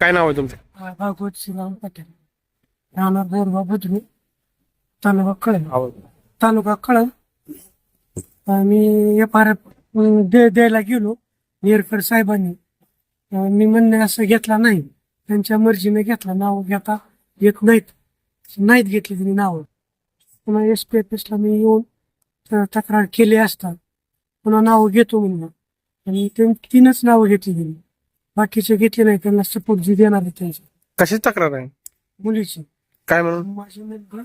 काय नाव आहे तुमचं? भागवत श्रीराम पाटील. राहणार बोरबा बुद्रुक तालुका कळम तालुका कळम मी एफ आर दे द्यायला गेलो नेरकर साहेबांनी. अं, मी म्हणणे असं घेतला नाही. त्यांच्या मर्जीने घेतला. नाव घेता येत नाहीत. नाहीत घेतली त्यांनी नावं. पुन्हा एस पी एफ एसला मी येऊन त- तक्रार केली असता. पुन्हा नावं घेतो म्हणून आणि तीनच नावं घेतली त्यांनी. बाकीचे घेतले नाही त्यांना सपोर्ट जी देणार आहे त्यांची. कशाची तक्रार आहे? मुलीची. काय म्हणून? माझी मुलगी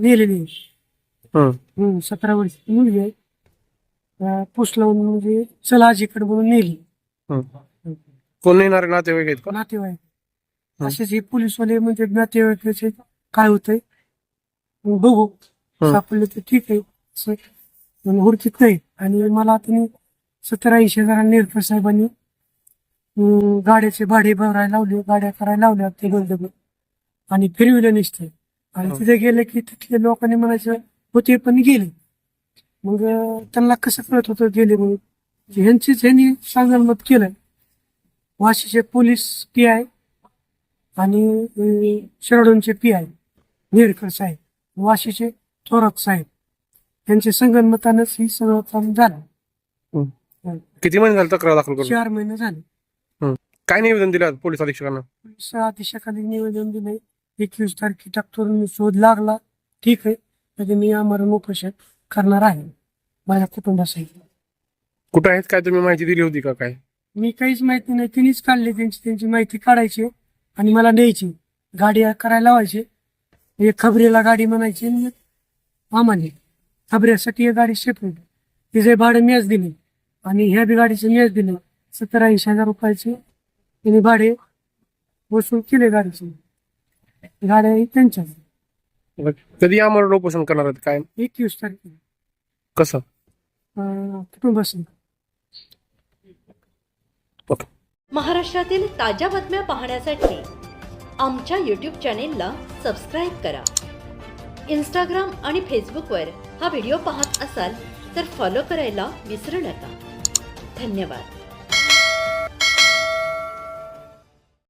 नेलेली. हं. सतरा वर्षाची मुलगी आहे. अं, पूस लावून म्हणजे चला आजीकडे म्हणून नेली. हं. कोण येणारे नातेवाईक आहेत का? नातेवाईक. हं. असेच हे पोलीसवाले म्हणजे नातेवाईकाचे काय होतंय? मग बघू. हं. सापडले तर ठीक आहे. असं. हुडकीत नाही. आणि मला त्यांनी सतरा ऐंशी हजार नेरकर साहेबांनी गाड्याचे भाडे भरायला लावले गाड्या करायला लावल्या ते बंद आणि फिरविलं नसते. आणि हं. तिथे गेले की तिथले लोकांनी म्हणायचं होते पण गेले. मग त्यांना कसं कळत होतं गेले म्हणून? ह्यांचीच ह्यांनी सांगणमत केलं वाशीचे पोलीस पी आय आणि शिराडोनचे पी आय नेरकर साहेब वाशीचे थोरात साहेब. यांच्या संगणमतानंच ही सगळं काम झालं. किती महिने झाले तक्रार दाखल करून? चार महिने झाले. काय निवेदन दिलं पोलीस अधीक्षकांना? पोलीस अधीक्षकांनी निवेदन दिले. एकवीस तारखे टाकतो शोध लागला. ठीक आहे. म्हणजे मी आमरण उपोषण करणार आहे. माझ्या कुटुंबासहित. कुठं आहेत? काय तुम्ही माहिती दिली होती का काय? मी काहीच माहिती नाही. तिनेच काढली. त्यांची त्यांची माहिती काढायची. आणि मला न्यायची. गाडी करायला लावायची. एक खबरीला गाडी म्हणायची. आणि मामाने खबऱ्यासाठी एक गाडी सेपरेट तिचे भाडं मीच दिले. आणि ह्या बी गाडीचे मीच दिले. सत्तर ऐंशी हजार रुपयाचे तिने भाडे वसूल केले गाडीचे. गाड्या त्यांच्या. कधी आम्हाला उपोषण करणार आहेत काय? एकवीस तारखेला. कसं? अं, महाराष्ट्रातील ताज्या बातम्या पाहण्यासाठी आमच्या यूट्यूब चॅनेलला सबस्क्राईब करा. इंस्टाग्राम आणि फेसबुकवर हा व्हिडिओ पाहत असाल तर फॉलो करायला विसरू नका. धन्यवाद.